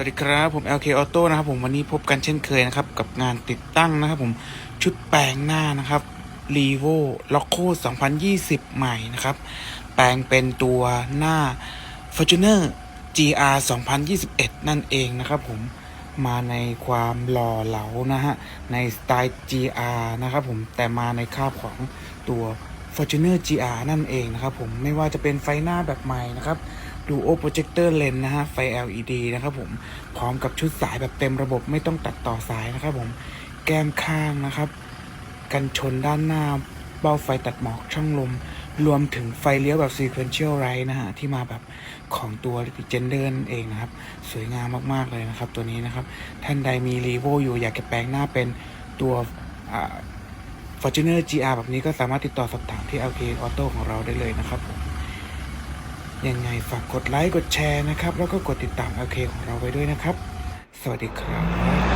สวัสดีครับ ผม LK Auto นะครับผมวันนี้พบกันเช่นเคยนะครับ กับงานติดตั้งนะครับผมชุดแปลงหน้านะครับ r e v o Loco 2020 ใหม่นะครับ แปลงเป็นตัวหน้า Fortuner GR 2021 นั่นเองนะครับผมมาในความหล่อเหลานะฮะ ในสไตล์ GR นะครับผมแต่มาในคาบของตัว Fortuner GR นั่นเองนะครับผมไม่ว่าจะเป็นไฟหน้าแบบใหม่นะครับ Duo Projector Lens นะฮะ ไฟ LED นะครับผม พร้อมกับชุดสายแบบเต็มระบบไม่ต้องตัดต่อสายนะครับผม แก้มข้างนะครับ กันชนด้านหน้า เบ้าไฟตัดหมอกช่องลม รวมถึงไฟเลี้ยวแบบ Sequential Light นะฮะ ที่มาแบบของตัว Gender นั่นเองนะครับ สวยงามมาก ๆ เลยนะครับ ตัวนี้นะครับ ท่านใดมี r e v o อยู่อยากจะแปลงหน้าเป็นตัว Fortuner GR แบบนี้ก็สามารถติดต่อสอบถามที่ LK Auto ของเราได้เลยนะครับผม ยังไงฝากกดไลค์กดแชร์นะครับ แล้วก็กดติดตามโอเคของเราไว้ด้วยนะครับ สวัสดีครับ